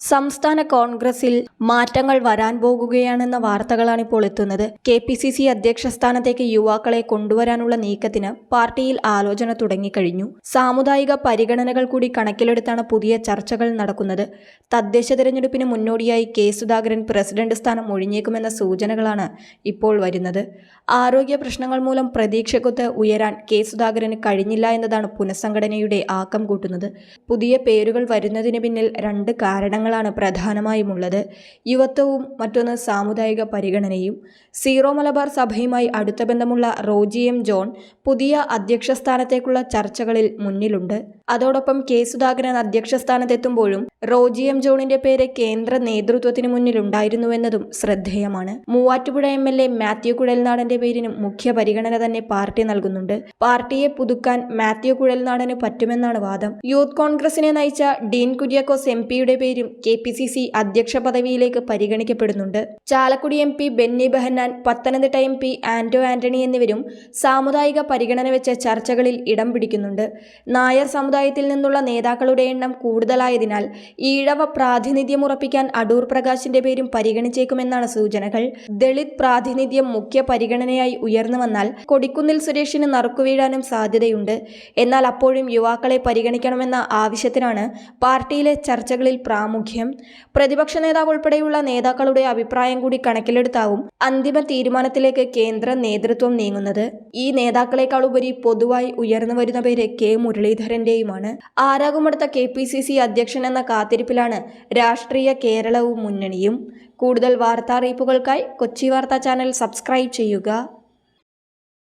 സംസ്ഥാന കോൺഗ്രസിൽ മാറ്റങ്ങൾ വരാൻ പോകുകയാണെന്ന വാർത്തകളാണ് ഇപ്പോൾ എത്തുന്നത്. കെ പി സി സി അധ്യക്ഷ സ്ഥാനത്തേക്ക് യുവാക്കളെ കൊണ്ടുവരാനുള്ള നീക്കത്തിന് പാർട്ടിയിൽ ആലോചന തുടങ്ങിക്കഴിഞ്ഞു. സാമുദായിക പരിഗണനകൾ കൂടി കണക്കിലെടുത്താണ് പുതിയ ചർച്ചകൾ നടക്കുന്നത്. തദ്ദേശ തിരഞ്ഞെടുപ്പിന് മുന്നോടിയായി കെ സുധാകരൻ പ്രസിഡന്റ് സ്ഥാനം ഒഴിഞ്ഞേക്കുമെന്ന സൂചനകളാണ് ഇപ്പോൾ വരുന്നത്. ആരോഗ്യ പ്രശ്നങ്ങൾ മൂലം പ്രതീക്ഷക്കൊത്ത് ഉയരാൻ കെ സുധാകരന് കഴിഞ്ഞില്ല എന്നതാണ് പുനഃസംഘടനയുടെ ആക്കം കൂട്ടുന്നത്. പുതിയ പേരുകൾ വരുന്നതിന് പിന്നിൽ രണ്ട് കാരണങ്ങളാണ് പ്രധാനമായും ഉള്ളത് യുവത്വവും മറ്റൊന്ന് സാമുദായിക പരിഗണനയും. സീറോ മലബാർ സഭയുമായി അടുത്ത ബന്ധമുള്ള റോജി എം ജോൺ പുതിയ അധ്യക്ഷ സ്ഥാനത്തേക്കുള്ള ചർച്ചകളിൽ മുന്നിലുണ്ട്. അതോടൊപ്പം കെ. സുധാകരൻ അധ്യക്ഷ സ്ഥാനത്തെത്തുമ്പോഴും റോജി എം. ജോണിന്റെ പേര് കേന്ദ്ര നേതൃത്വത്തിന് മുന്നിലുണ്ടായിരുന്നുവെന്നതും ശ്രദ്ധേയമാണ്. Muvattupuzha M. L. A. Mathew കുഴൽനാടന്റെ പേരിനും മുഖ്യ പരിഗണന തന്നെ പാർട്ടി നൽകുന്നുണ്ട്. പാർട്ടിയെ പുതുക്കാൻ മാത്യു കുഴൽനാടന് പറ്റുമെന്നാണ് വാദം. യൂത്ത് കോൺഗ്രസിനെ നയിച്ച ഡീൻ കുര്യാക്കോസ് എം. പിയുടെ പേരും കെ. പി. സി. സി. അധ്യക്ഷ പദവിയിലേക്ക് പരിഗണിക്കപ്പെടുന്നുണ്ട്. Chalakudy M. P. Benny Behanan Pathanamthitta M. P. Anto Antony എന്നിവരും സാമുദായിക പരിഗണന വെച്ച ചർച്ചകളിൽ ഇടം പിടിക്കുന്നുണ്ട്. നായർ സമുദായത്തിൽ നിന്നുള്ള നേതാക്കളുടെ എണ്ണം കൂടുതലായതിനാൽ ഈഴവ പ്രാതിനിധ്യം ഉറപ്പിക്കാൻ അടൂർ പ്രകാശിന്റെ പേരും പരിഗണിച്ചേക്കുമെന്നാണ് സൂചനകൾ. ദളിത് പ്രാതിനിധ്യം മുഖ്യ പരിഗണനയായി ഉയർന്നു വന്നാൽ കൊടിക്കുന്നിൽ സുരേഷിന് നറുക്കുവീഴാനും സാധ്യതയുണ്ട്. എന്നാൽ അപ്പോഴും യുവാക്കളെ പരിഗണിക്കണമെന്ന ആവശ്യത്തിനാണ് പാർട്ടിയിലെ ചർച്ചകളിൽ പ്രാമുഖ്യം. പ്രതിപക്ഷ നേതാവ് ഉൾപ്പെടെയുള്ള നേതാക്കളുടെ അഭിപ്രായം കൂടി കണക്കിലെടുത്താവും അന്തിമ തീരുമാനത്തിലേക്ക് കേന്ദ്ര നേതൃത്വം നീങ്ങുന്നത്. ഈ നേതാക്കളെക്കാൾ ഉപരി പൊതുവായി ഉയർന്നു വരുന്ന പേര് കെ മുരളീധരന്റെയുമാണ് ആരാകുമടുത്ത കെ പി സി സി അധ്യക്ഷൻ എന്ന കാത്തിരിപ്പിലാണ് രാഷ്ട്രീയ കേരളവും മുന്നണിയും. കൂടുതൽ വാർത്താ അറിയിപ്പുകൾക്കായി കൊച്ചി വാർത്താ ചാനൽ സബ്സ്ക്രൈബ് ചെയ്യുക.